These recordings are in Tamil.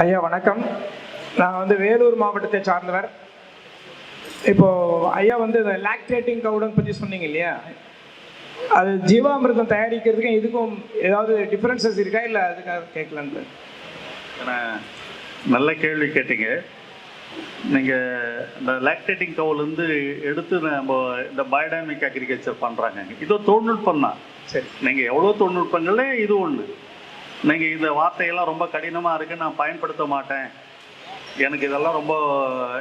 ஐயா வணக்கம். நான் வந்து வேலூர் மாவட்டத்தை சார்ந்தவர். இப்போ ஐயா வந்து இந்த லாக்டேட்டிங் கவுடன் பற்றி சொன்னீங்க இல்லையா? அது ஜீவாமிர்தம் தயாரிக்கிறதுக்கும் இதுக்கும் ஏதாவது டிஃப்ரென்சஸ் இருக்கா? இல்லை அதுக்காக கேட்கலான்ட்டு நல்ல கேள்வி கேட்டீங்க. நீங்கள் இந்த லாக்டேட்டிங் கவுலேருந்து எடுத்து நம்ம இந்த பயோடைனமிக் அக்ரிகல்ச்சர் பண்ணுறாங்க இது தொழில்நுட்பம் தான் சரி. நீங்கள் எவ்வளோ தொழில்நுட்பங்கள்ல இது ஒன்று நீங்கள் இந்த வார்த்தையெல்லாம் ரொம்ப கடினமாக இருக்கு நான் பயன்படுத்த மாட்டேன். எனக்கு இதெல்லாம் ரொம்ப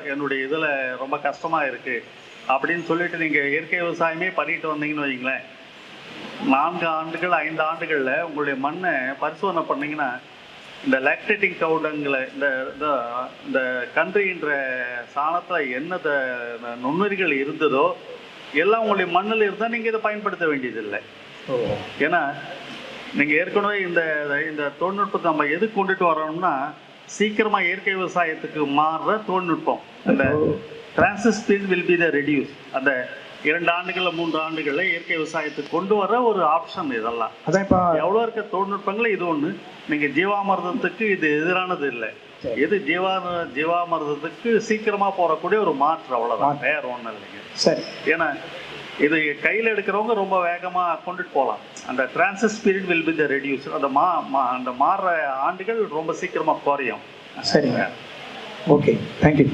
என்னுடைய இதில் ரொம்ப கஷ்டமாக இருக்குது அப்படின்னு சொல்லிட்டு நீங்கள் இயற்கை விவசாயமே பண்ணிட்டு வந்தீங்கன்னு வைங்களேன் நான்கு ஆண்டுகள் ஐந்து ஆண்டுகளில் உங்களுடைய மண்ணை பரிசோதனை பண்ணீங்கன்னா இந்த லாக்டேட்டிங் கவுடங்களை இந்த இந்த- இந்த கன்றுகின்ற சாணத்தில் என்ன த- நுண்ணுயிர்கள் இருந்ததோ எல்லாம் உங்களுடைய மண்ணில் இருந்தால் நீங்கள் இதை பயன்படுத்த வேண்டியதில்லை. ஏன்னா நீங்கள் ஏற்கனவே இந்த இந்த தொழில்நுட்பத்தை நம்ம எது கொண்டுட்டு வரோம்னா சீக்கிரமாக இயற்கை விவசாயத்துக்கு மாறுற தொழில்நுட்பம் அந்த transition speed will be the reduce அந்த இரண்டு ஆண்டுகளில் மூன்று ஆண்டுகளில் இயற்கை விவசாயத்துக்கு கொண்டு வர ஒரு ஆப்ஷன் இதெல்லாம். அதான் இப்போ எவ்வளோ இருக்க தொழில்நுட்பங்கள் இது ஒன்று நீங்கள் ஜீவாமிர்தத்துக்கு இது எதிரானது இல்லை. எது ஜீவா ஜீவாமிர்தத்துக்கு சீக்கிரமாக போகக்கூடிய ஒரு மாற்று அவ்வளோதான் வேற ஒன்றும் இல்லைங்க. சரி. ஏன்னா இது கையில் எடுக்கிறவங்க ரொம்ப வேகமாக கொண்டுட்டு போகலாம் அந்த transition period will be the reduce அந்த மா மா- அந்த மாறுற ஆண்டுகள் ரொம்ப சீக்கிரமாக குறையும். சரிங்க. Okay thank you